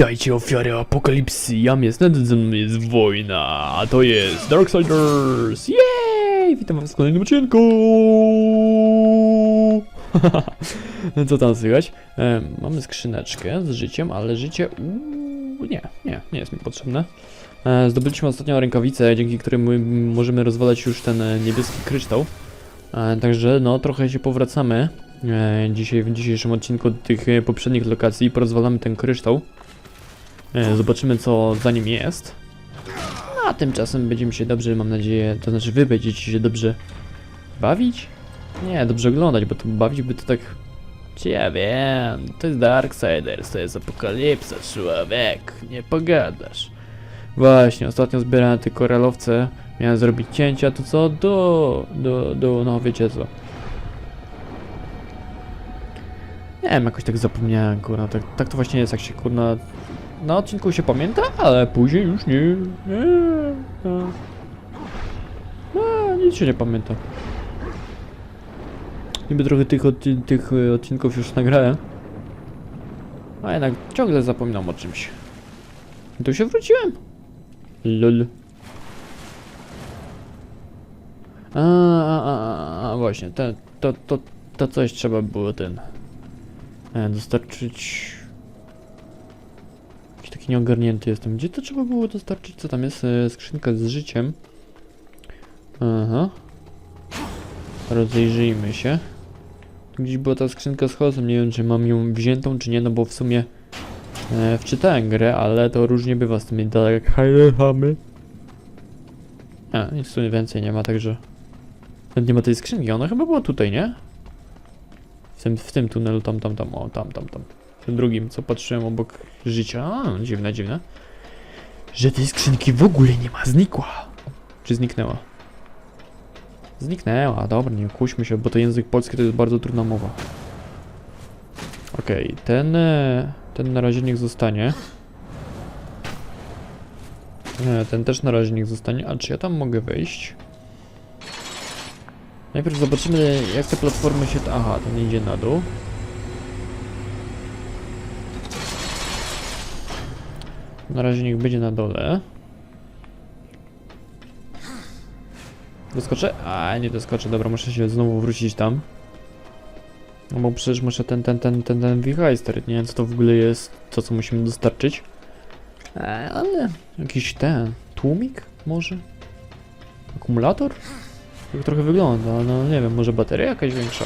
Witajcie ofiary apokalipsy, jam jest nad jest wojna, a to jest Darksiders! Jej! Witam was w kolejnym odcinku! No Co tam słychać? E, mamy skrzyneczkę z życiem, ale życie... Uuu, nie, nie, nie jest mi potrzebne. E, zdobyliśmy ostatnio rękawicę, dzięki którym my możemy rozwalać już ten e, niebieski kryształ. E, także no, trochę się powracamy e, dzisiaj, w dzisiejszym odcinku do tych e, poprzednich lokacji. Porozwalamy ten kryształ. E, zobaczymy, co za nim jest. A tymczasem będziemy się dobrze, mam nadzieję, to znaczy wy będziecie się dobrze bawić? Nie, dobrze oglądać, bo to bawić by to tak... Czy ja wiem, to jest Darksiders, to jest apokalipsa, człowiek, nie pogadasz. Właśnie, ostatnio zbierałem te koralowce, miałem zrobić cięcia, to co? Do, do, do, no wiecie co. Nie wiem, jakoś tak zapomniałem, kurna, tak, tak to właśnie jest, jak się, kurna, na odcinku się pamięta, ale później już nie, nie, nie. No, nic się nie pamięta. Niby trochę tych, tych e, odcinków już nagrałem, a jednak ciągle zapominam o czymś. I tu się wróciłem. Lol. A, a, a, a właśnie, te, to, to, to coś trzeba było ten e, dostarczyć. Jakiś taki nieogarnięty jestem. Gdzie to trzeba było dostarczyć? Co tam jest? E, skrzynka z życiem. Aha. Rozejrzyjmy się. Gdzieś była ta skrzynka z hosem. Nie wiem, czy mam ją wziętą, czy nie, no bo w sumie e, wczytałem grę, ale to różnie bywa z tymi dalekami. A, nic tu więcej nie ma, także... Nawet nie ma tej skrzynki, ona chyba była tutaj, nie? W tym, w tym tunelu, tam, tam, tam, o, tam, tam, tam. Tym drugim, co patrzyłem obok życia. A, dziwne, dziwne. Że tej skrzynki w ogóle nie ma, znikła. Czy zniknęła? Zniknęła, dobra, nie kłóćmy się, bo to język polski to jest bardzo trudna mowa. Okej, ten, e, ten na razie niech zostanie. E, Ten też na razie niech zostanie. A czy ja tam mogę wejść? Najpierw zobaczymy, jak te platformy się... Aha, ten idzie na dół. Na razie niech będzie na dole. Doskoczę? A, nie doskoczę, dobra, muszę się znowu wrócić tam. No bo przecież muszę ten, ten, ten, ten, ten wichajster, nie wiem co to w ogóle jest, to co musimy dostarczyć. E, ale jakiś ten, tłumik może? Akumulator? Tak trochę wygląda, no nie wiem, może bateria jakaś większa?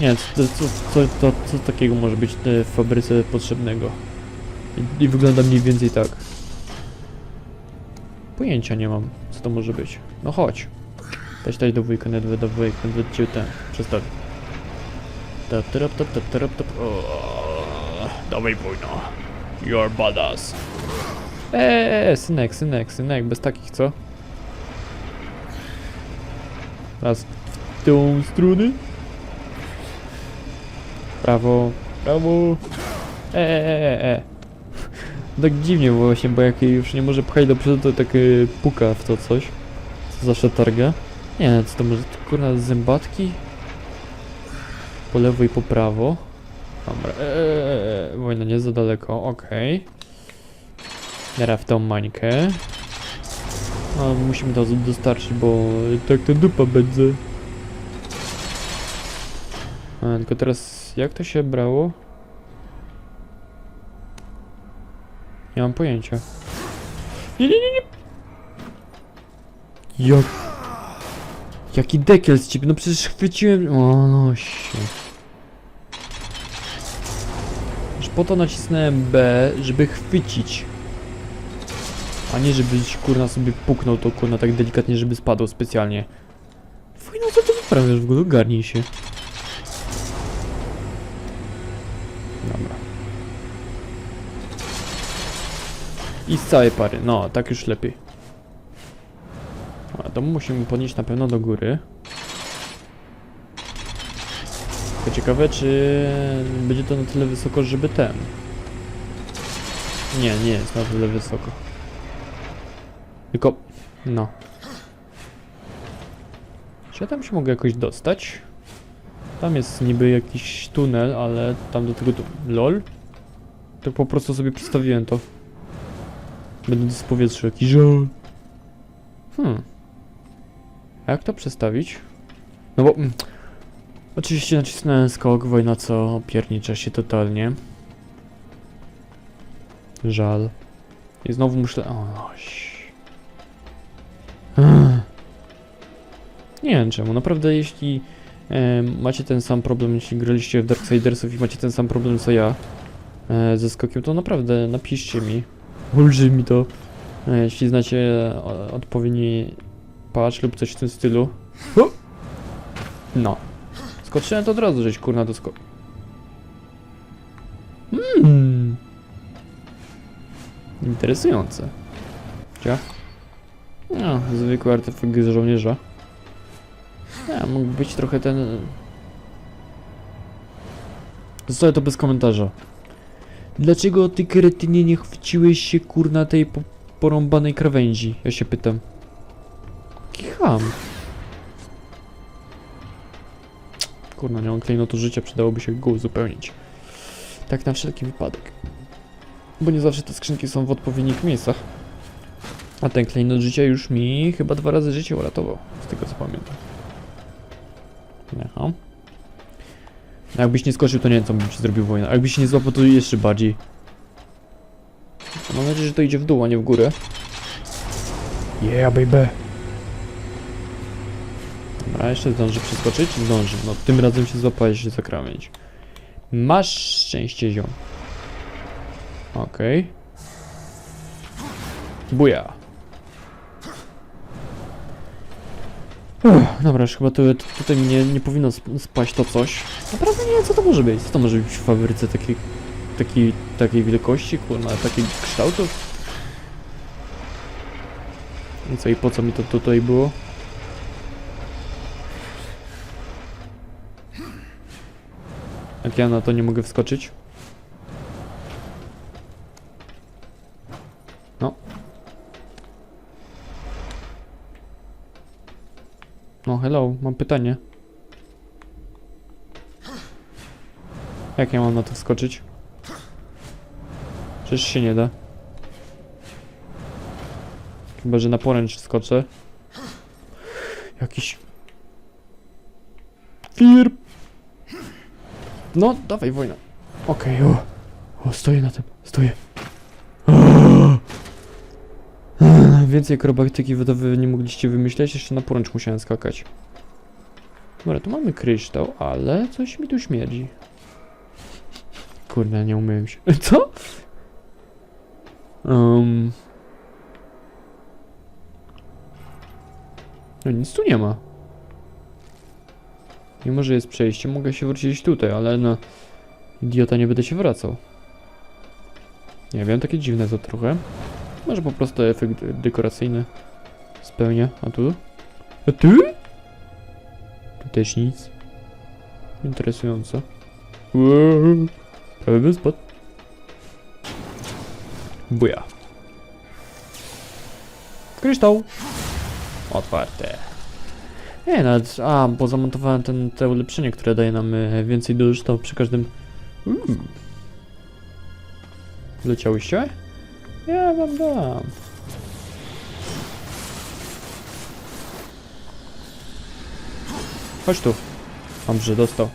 Nie, co, co, co, co, co takiego może być w fabryce potrzebnego? I, I wygląda mniej więcej tak. Pojęcia nie mam, co to może być. No chodź. Dać dać do wujka, nie do wujka, do cię ten, przestaw. Tap, tap, tap, tap, tap, tap. Dawaj wojno. You're badass. Eee, synek, synek, synek, bez takich, co? Raz w tą stronę. Prawo, prawo. Eee, e. Tak dziwnie właśnie, bo jak już nie może pchać do przodu, to tak y, puka w to coś. Co zawsze targa. Nie co to może, kurna zębatki? Po lewo i po prawo. Dobra, eee, wojna nie za daleko, okej. Teraz w tą mańkę. No, musimy to dostarczyć, bo tak to dupa będzie. A, tylko teraz, jak to się brało? Nie mam pojęcia. Nie, nie, nie, nie! Jak... Jaki dekiel z ciebie? No przecież chwyciłem... O, no się... Już po to nacisnąłem B, żeby chwycić. A nie żebyś kurna sobie puknął to kurna tak delikatnie, żeby spadło specjalnie. Fuj, no co ty wyprawiasz w ogóle? Ogarnij się. I z całej pary, no, tak już lepiej. A to musimy podnieść na pewno do góry. Tylko ciekawe, czy będzie to na tyle wysoko, żeby ten. Nie, nie jest na tyle wysoko. Tylko, no. Czy ja tam się mogę jakoś dostać? Tam jest niby jakiś tunel, ale tam do tego tu... LOL? To po prostu sobie przedstawiłem to. Będąc w powietrzu, jakiś żal. Hmm. A jak to przestawić? No bo... Mm, oczywiście nacisnąłem skok, wojna co piernicza się totalnie. Żal. I znowu muszę... O. Nie wiem czemu, naprawdę jeśli e, macie ten sam problem, jeśli graliście w Darksidersów i macie ten sam problem co ja e, ze skokiem, to naprawdę napiszcie mi. Ulży mi to. E, jeśli znacie o, odpowiedni patch lub coś w tym stylu. No. Skoczyłem to od razu, żeś kurna do skoku. Hmm. Interesujące. Ciach. No, zwykły artefakt z żołnierza. Ja, mógł być trochę ten... Zostawię to bez komentarza. Dlaczego ty kretynie nie chwyciłeś się kurna tej po porąbanej krawędzi? Ja się pytam. Kicham. Kurna, nie mam klejnotu życia, przydałoby się go uzupełnić. Tak na wszelki wypadek. Bo nie zawsze te skrzynki są w odpowiednich miejscach. A ten klejnot życia już mi chyba dwa razy życie uratował, z tego co pamiętam. Aha. Jakbyś nie skoczył, to nie wiem, co bym ci zrobił wojnę. A jakbyś się nie złapał, to jeszcze bardziej. Mam nadzieję, że to idzie w dół, a nie w górę. Yeah, baby. Dobra, jeszcze zdąży przeskoczyć? Zdąży. No, tym razem się złapałeś za krawędź. Masz szczęście, ziom. Okej. Buja. Dobra, już chyba tu, tu, tutaj nie, nie powinno sp- spaść to coś. Naprawdę nie wiem, co to może być. Co to może być w fabryce takiej, takiej, takiej wielkości, kurna, takich kształtów? I co, i po co mi to tutaj było? Jak ja na to nie mogę wskoczyć? No, hello, mam pytanie. Jak ja mam na to wskoczyć? Przecież się nie da. Chyba, że na poręcz skoczę. Jakiś... Fir... No, dawaj, wojna. Okej, o. O, stoję na tym, stoję. Więcej akrobatyki wy wy nie mogliście wymyśleć, jeszcze na poręcz musiałem skakać. Dobra, tu mamy kryształ, ale coś mi tu śmierdzi. Kurde, nie umyłem się. Co? Um. No nic tu nie ma. Mimo, że jest przejście, mogę się wrócić tutaj, ale no... Idiota, nie będę się wracał. Nie wiem, takie dziwne to trochę. Może po prostu efekt dekoracyjny spełnia. A tu? A tu? Tu też nic. Interesujące. Wow. Prawie bym spadł. Buja. Kryształ. Otwarte. Nie, nawet, a, bo zamontowałem ten, te ulepszenie, które daje nam e, więcej to przy każdym... Uuu. Leciałyście? Ja wam dam. Chodź tu. Dobrze, dostał.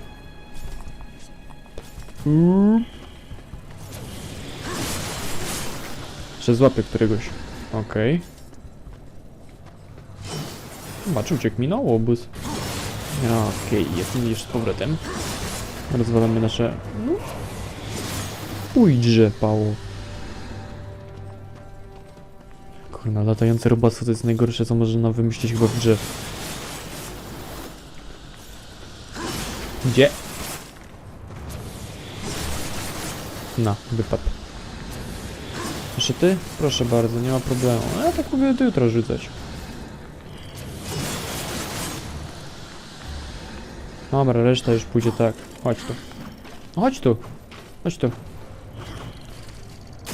Mm. Jeszcze złapię któregoś. Okej. Zobaczył, uciekł mi na łobuz. Okej, jestem już z powrotem. Rozwalamy nasze... Pójdźże, pało. Kurna, latające robactwo to jest najgorsze, co można wymyślić chyba w grze. Gdzie? No, wypadł. Jeszcze ty? Proszę bardzo, nie ma problemu. A ja tak mogę to jutro rzucać. Dobra, reszta już pójdzie tak. Chodź tu. No Chodź tu. Chodź tu.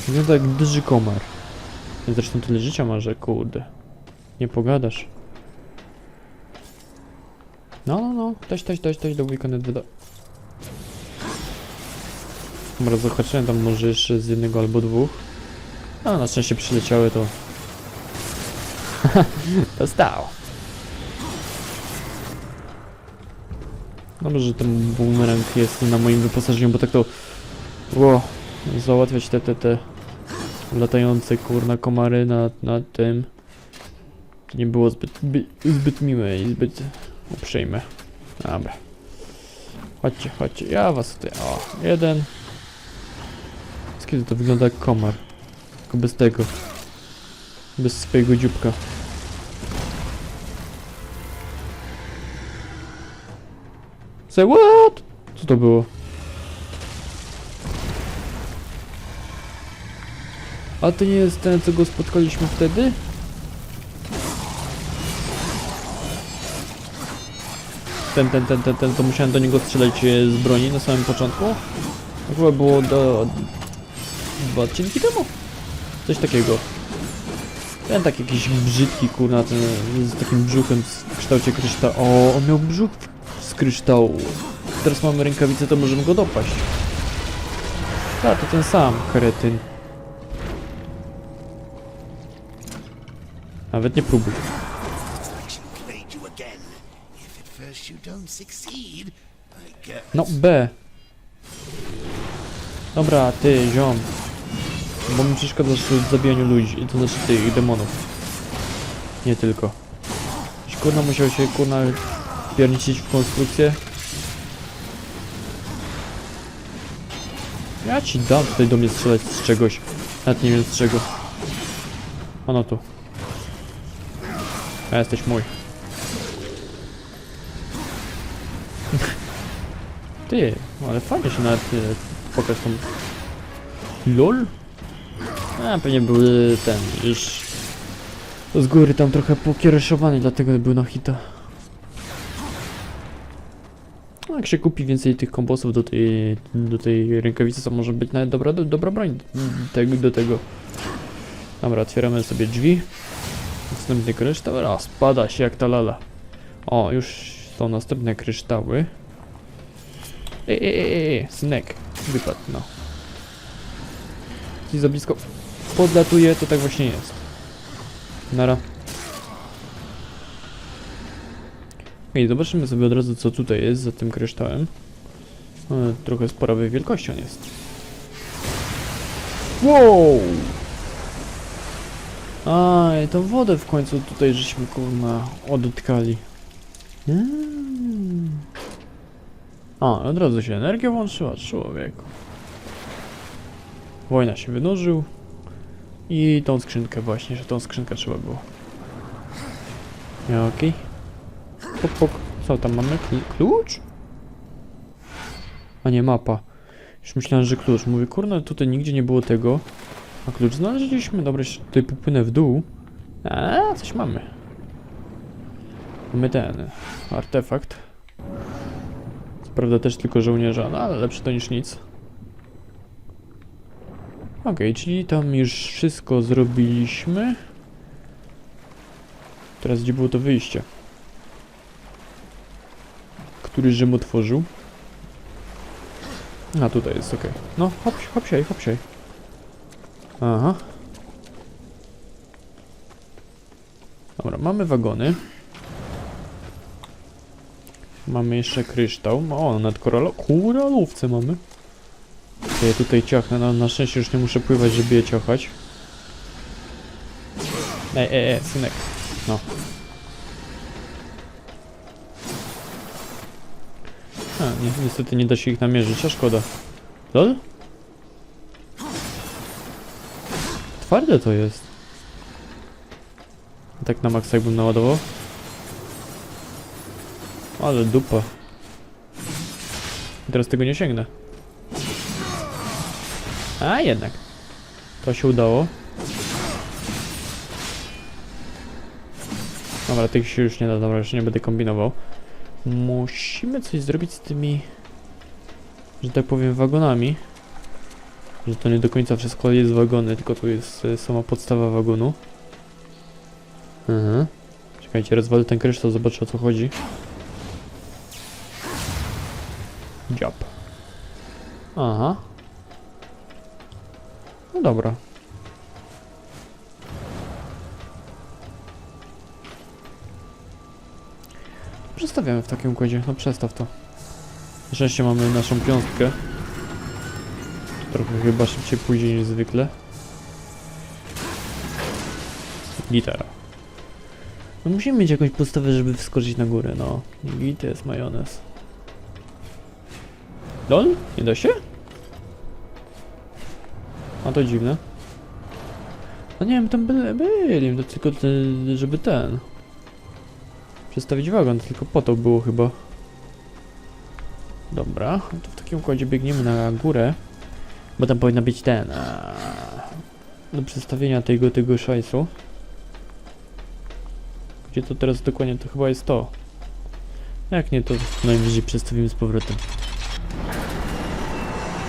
Wygląda jak duży komar. Zresztą tyle życia ma, że kurde. Nie pogadasz. No, no, no. Toś, toś, toś, toś do weekendu do... Dobra, zahaczyłem tam może jeszcze z jednego albo dwóch. A na szczęście przyleciały to... to stało. Dobrze, że ten boomerang jest na moim wyposażeniu, bo tak to... Ło, załatwiać te, te, te latające kurna komary na, na tym. Nie było zbyt, by, zbyt miłe i zbyt uprzejme. Dobra. Chodźcie, chodźcie, ja was tutaj, o, jeden. Z kiedy to wygląda jak komar? Tylko bez tego. Bez swojego dzióbka. Say what? Co to było? A to nie jest ten, co go spotkaliśmy wtedy? Ten, ten, ten, ten, ten, to musiałem do niego strzelać e, z broni na samym początku. To chyba było do... dwa odcinki temu? Coś takiego. Ten tak jakiś brzydki, kurna, ten z takim brzuchem w kształcie kryształu. O, on miał brzuch z kryształu. Teraz mamy rękawice, to możemy go dopaść. Tak, to ten sam, kretyn. Succeed, I guess. No, B. Dobra, ty, ziom. Bo mi przeszkadzasz w zabijaniu ludzi, to znaczy tych demonów. Nie tylko. Kurna musiał się kurna pierniczyć w konstrukcję. Ja ci dam tutaj do mnie strzelać z czegoś. Nawet nie wiem z czego. Ono tu. A jesteś mój. Ty, ale fajnie się nawet e, pokaż. LOL? A, pewnie były ten, już z góry tam trochę pokiereszowany, dlatego był na hita. No, Jak się kupi więcej tych kombosów do tej, do tej rękawicy, to może być nawet dobra, do, dobra broń tego, do tego. Dobra, otwieramy sobie drzwi. Następny kryształ, raz, spada się jak ta lala. O, już są następne kryształy. Ej, ej, ej, synek, wypadł, no. Jeśli za blisko podlatuje, to tak właśnie jest. Nara. Ej, zobaczymy sobie od razu, co tutaj jest za tym kryształem. E, trochę sporawej wielkości on jest. Wow! A, i tą wodę w końcu tutaj żeśmy kurna odetkali. A, od razu się energia włączyła, człowieku. Wojna się wynurzył. I tą skrzynkę właśnie, że tą skrzynkę trzeba było. Okej. Pok, pok. Co tam mamy? Klu klucz? A nie, mapa. Już myślałem, że klucz. Mówię, kurna, tutaj nigdzie nie było tego. A klucz znaleźliśmy. Dobra, tutaj popłynę w dół. A, coś mamy. Mamy ten artefakt. Co prawda też tylko żołnierza, no ale lepsze to niż nic. Okej, czyli tam już wszystko zrobiliśmy. Teraz gdzie było to wyjście? Który Rzym otworzył? A tutaj jest, okej. No, hop, hopsiaj, hopsiaj. Aha. Dobra, mamy wagony. Mamy jeszcze kryształ. O, nad koralo koralówce mamy. Ja tutaj ciachnę, no, na szczęście już nie muszę pływać, żeby je ciachać. Ej, ej, ej, synek. No. A, ni niestety nie da się ich namierzyć, a szkoda. Lol? Twarde to jest. Tak na maksa jakbym naładował. Ale dupa. Teraz tego nie sięgnę. A jednak. To się udało. Dobra, tych się już nie da, dobra, już nie będę kombinował. Musimy coś zrobić z tymi, że tak powiem, wagonami. Że to nie do końca wszystko jest wagony, tylko tu jest e, sama podstawa wagonu. Mhm. Czekajcie, rozwalę ten kryształ, zobaczę o co chodzi. Dziab. Aha. No dobra. Przestawiamy w takim układzie. No przestaw to. Na szczęście mamy naszą piątkę. Trochę chyba szybciej pójdzie niż zwykle. Gitara. No musimy mieć jakąś podstawę, żeby wskoczyć na górę, no. Git jest majonez. LOL? Nie da się? A to dziwne. No nie wiem, tam byli, byli to tylko te, żeby ten... Przestawić wagon, tylko po to było chyba. Dobra, to w takim układzie biegniemy na górę. Bo tam powinno być ten... A, do przestawienia tego, tego szajsu. Gdzie to teraz dokładnie? To chyba jest to. Jak nie, to najwyżej przestawimy z powrotem.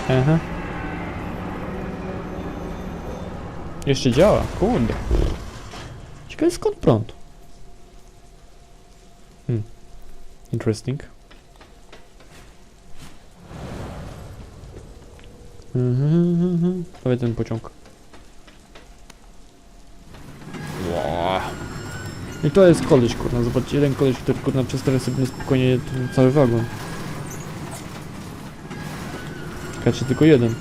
Aha. Jeszcze działa, kurde. Ciekawe skąd prąd. Hmm. Interesting. Mhm. Prawie ten pociąg. Ła. I to jest koleś, kurna, zobaczcie, jeden koleś, który kurna przestawia sobie spokojnie ten cały wagon. Czekaj, czy tylko jeden?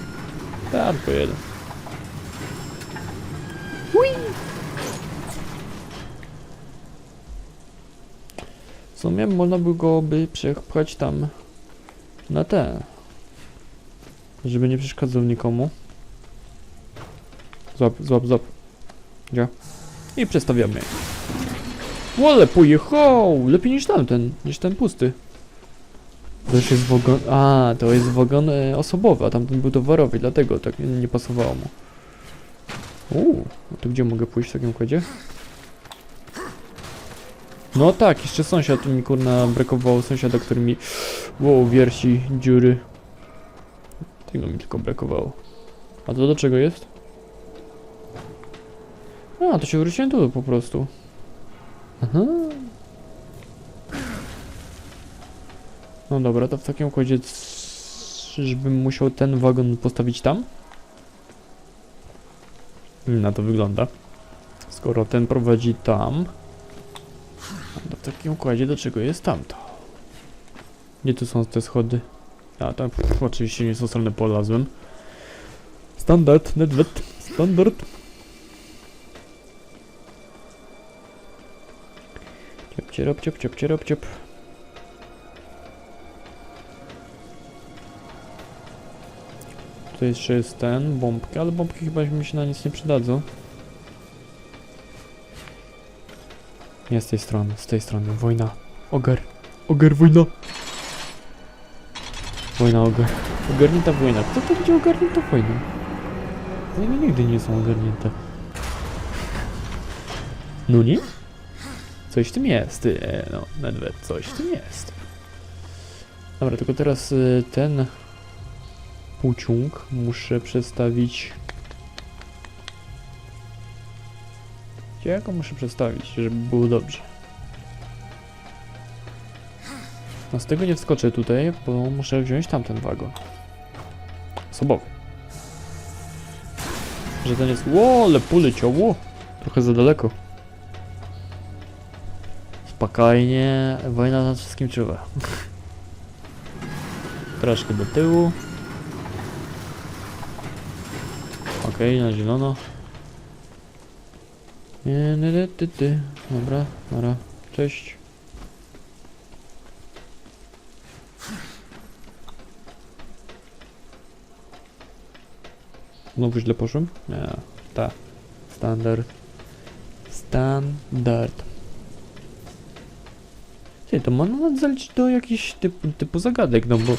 Tak, tylko jeden. W sumie można by go by przepchać tam na te. Żeby nie przeszkadzał nikomu. Złap, złap, złap. Gdzie? I przestawiamy. Łole pojechał! Lepiej niż tamten, niż ten pusty. To już jest wagon... A, to jest wagon e, osobowy, a tamten był towarowy, dlatego tak nie, nie pasowało mu. Uuu, to gdzie mogę pójść w takim układzie? No tak, jeszcze sąsiad mi kurna brakowało, sąsiada, który mi wow, wierci dziury. Tego mi tylko brakowało. A to do czego jest? A, to się wróciłem tu po prostu. Aha. No dobra, to w takim układzie czyżbym musiał ten wagon postawić tam? Na to wygląda. Skoro ten prowadzi tam, to w takim układzie do czego jest tamto? Gdzie tu są te schody? A, tam oczywiście nie są strony polazłem. Standard, nedwet, standard. Ciop, cierop, ciop, ciop, cierop, ciop. Tu jeszcze jest ten, bombki, ale bombki chyba mi się na nic nie przydadzą. Nie z tej strony, z tej strony, wojna. Ogar, ogar, wojna. Wojna, ogar. Ogarnięta wojna. Kto to będzie ogarnięta wojną? Wojny nigdy nie są ogarnięte. No nie? Coś w tym jest, e, no, nawet coś w tym jest. Dobra, tylko teraz y, ten pociąg muszę przestawić. Gdzie ja go muszę przestawić, żeby było dobrze? No z tego nie wskoczę tutaj, bo muszę wziąć tamten wagon. Osobowy. Że ten jest... Ło, ale poleciało. Trochę za daleko. Spokojnie, wojna nad wszystkim czuwa. Troszkę do tyłu. Okej, na zielono. Dobra, dobra. Cześć. Znowu źle poszłem? Nie, ta. Standard. Standard. Ty, to można zaliczyć do jakichś typu, typu zagadek, no bo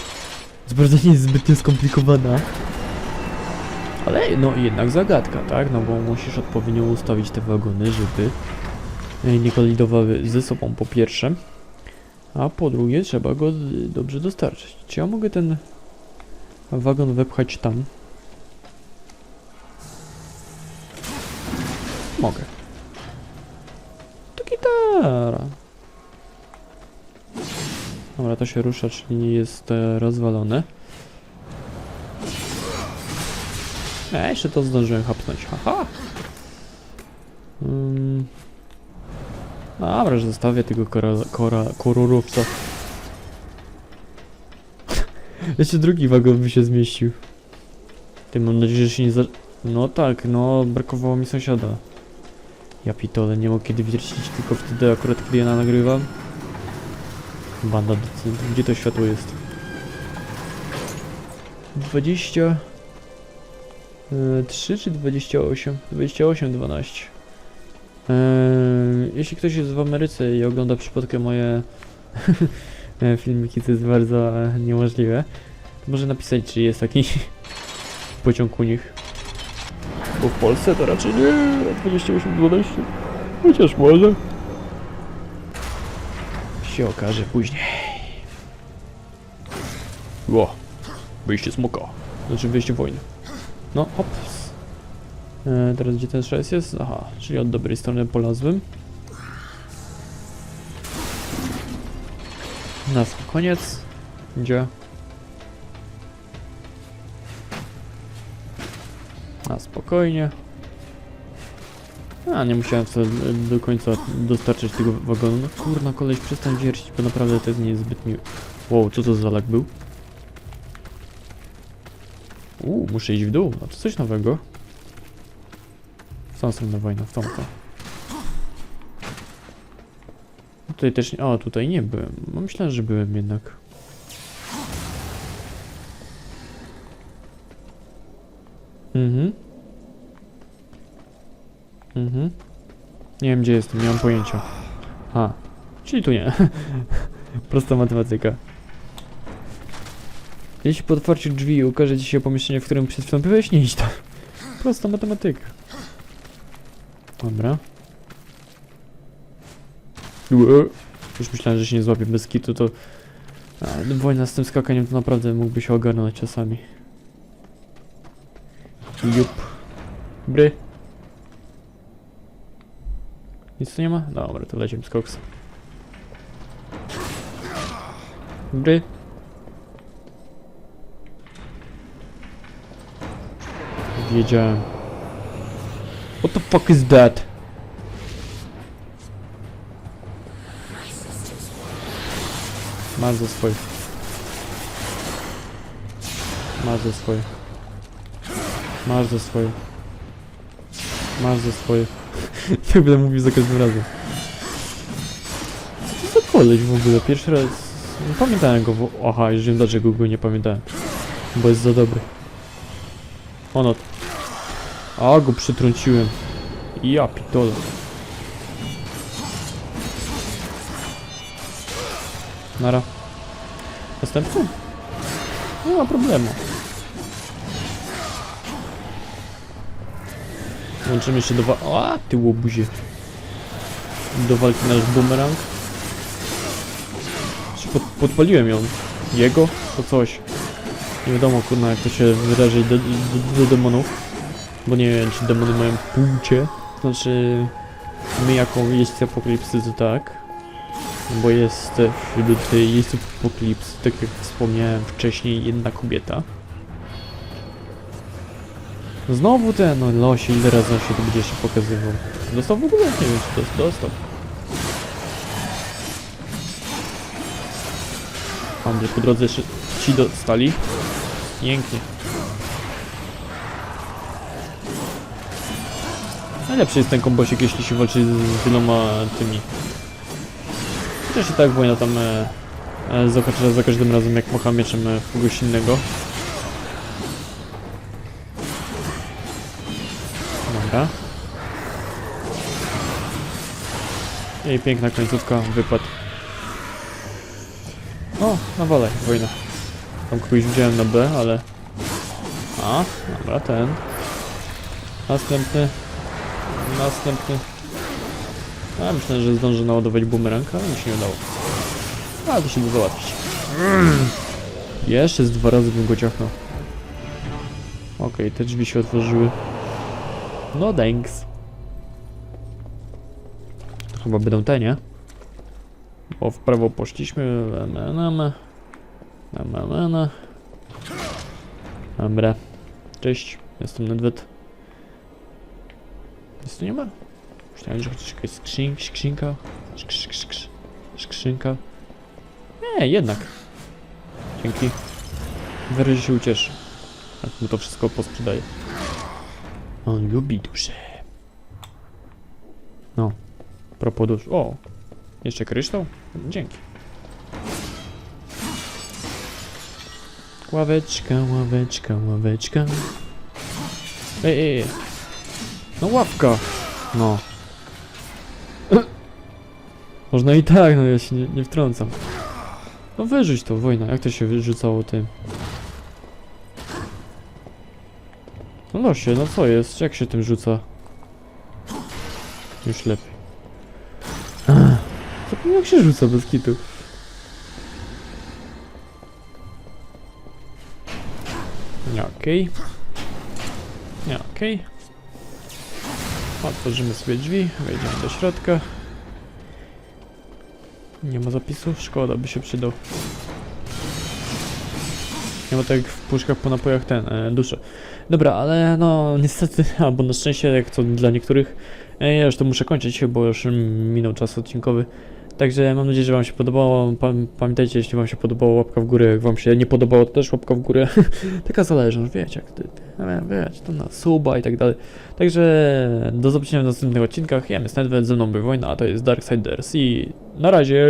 sprawa nie jest zbytnio skomplikowana. Ale no jednak zagadka, tak? No bo musisz odpowiednio ustawić te wagony, żeby e, nie kolidowały ze sobą po pierwsze, a po drugie trzeba go dobrze dostarczyć. Czy ja mogę ten wagon wepchać tam? Się rusza, czyli nie jest e, rozwalone. Ja jeszcze to zdążyłem hapnąć, haha. Mm. Dobra, że zostawię tego kororowca. Jeszcze drugi wagon by się zmieścił. Ty mam nadzieję, że się nie za... No tak, no brakowało mi sąsiada. Ja pitole, nie mogę kiedy wiercić, tylko wtedy akurat kiedy ja nagrywam. Banda decydentów, gdzie to światło jest? 20... 3 czy 28? 28, 12. Eee, jeśli ktoś jest w Ameryce i ogląda przypadkiem moje e, filmiki, to jest bardzo e, niemożliwe, to może napisać, czy jest taki pociąg u nich. Bo w Polsce to raczej nie, 28, 12. Chociaż może. Się okaże później. Ło, wyjście smoka. Znaczy wyjście wojny. No, hop. E, teraz gdzie ten szajs jest? Aha, czyli od dobrej strony polazłem. Na koniec. Gdzie? A spokojnie. A, nie musiałem wcale e, do końca dostarczyć tego wagonu. No kurna, koleś, przestań wiercić, bo naprawdę to jest niezbyt miły. Wow, co to za lag był? Uuu, muszę iść w dół. A to coś nowego. W tą stronę wojna, w tamtą. Tutaj też nie... O, tutaj nie byłem. No, myślałem, że byłem jednak. Mhm. Mhm. Nie wiem, gdzie jestem, nie mam pojęcia. A, czyli tu nie. Prosta matematyka. Jeśli po otwarciu drzwi ukaże ci się pomieszczenie, w którym przed chwilą byłeś, nie idź tam. Prosta matematyka. Dobra. Już myślałem, że się nie złapie bez kitu, to... A, no, wojna z tym skakaniem to naprawdę mógłby się ogarnąć czasami. Jup. Bry. Nic tu nie ma? Dobra, to lecimy z koksem. Bry. Wiedziałem. What the fuck is that? Masz za swoje. Masz za swoje. Masz za. będę mówił za każdym razem. Co to za koleś w ogóle? Pierwszy raz... Nie pamiętałem go, bo... Aha, już wiem dlaczego go nie pamiętałem. Bo jest za dobry. Ono. A, go przytrąciłem. Ja pitole. Nara. Następny? Nie ma problemu. Łączymy się do wa... A, ty łobuzie. Do walki nasz bumerang. Czy pod, podpaliłem ją? Jego? To coś. Nie wiadomo kurna jak to się wyrazi do, do, do demonów. Bo nie wiem czy demony mają płcie. Znaczy my jako jeźdźcy apokalipsy to tak. Bo jest wśród jeźdźców apokalipsy, tak jak wspomniałem wcześniej, jedna kobieta. Znowu ten no, losie, ile razy on się tu się pokazywał. Dostał w ogóle? Nie wiem czy to dostał. Handel po drodze jeszcze ci dostali. Pięknie. Najlepszy jest ten kombosik, jeśli się walczy z wieloma tymi. Chociaż i tak wojna tam e, e, za, za każdym razem jak macha mieczem e, kogoś innego. Dobra. I piękna końcówka, wypad. O, na wolę, wojna. Tam kogoś widziałem na B, ale... A, dobra, ten. Następny. Następny. A, myślałem, że zdążę naładować bumerang, ale mi się nie udało. A, to się da załatwić. Jeszcze z dwa razy bym go ciachnął. Okej, te drzwi się otworzyły. No thanks. To chyba będą te, nie? Bo w prawo poszliśmy. Dobra. Cześć. Jestem Nedwet. Nic tu nie ma? Myślałem, że chociaż jakaś skrzyn, skrzynka. Skrzy, skrzy, skrzynka. Nie, jednak. Dzięki. Wyraźnie się ucieszy. Jak mu to wszystko posprzedaje. On lubi duże. No. Propos. O! Jeszcze kryształ? Dzięki. Ławeczka, ławeczka, ławeczka. Ej, ej, ej. No ławka. No. Można i tak, no ja się nie, nie wtrącam. No wyrzuć to, wojna. Jak to się wyrzucało tym? No losie, no co jest? Jak się tym rzuca? Już lepiej. Zapomniałem jak się rzuca bez kitu. Nie, okej. Nie, okej. Otworzymy sobie drzwi, wejdziemy do środka. Nie ma zapisu? Szkoda, by się przydał. Nie ma tak w puszkach po napojach ten, e. Dobra, ale no niestety, albo na szczęście, jak to dla niektórych, e, ja już to muszę kończyć, bo już minął czas odcinkowy. Także mam nadzieję, że Wam się podobało. Pam- Pamiętajcie, jeśli Wam się podobało, łapka w górę. Jak Wam się nie podobało, to też łapka w górę. Taka zależność, wiecie, jak ty, e, wiecie, to na suba i tak dalej. Także do zobaczenia w następnych odcinkach. Ja jestem Nedved, ze mną był Wojna, a to jest Darksiders i na razie.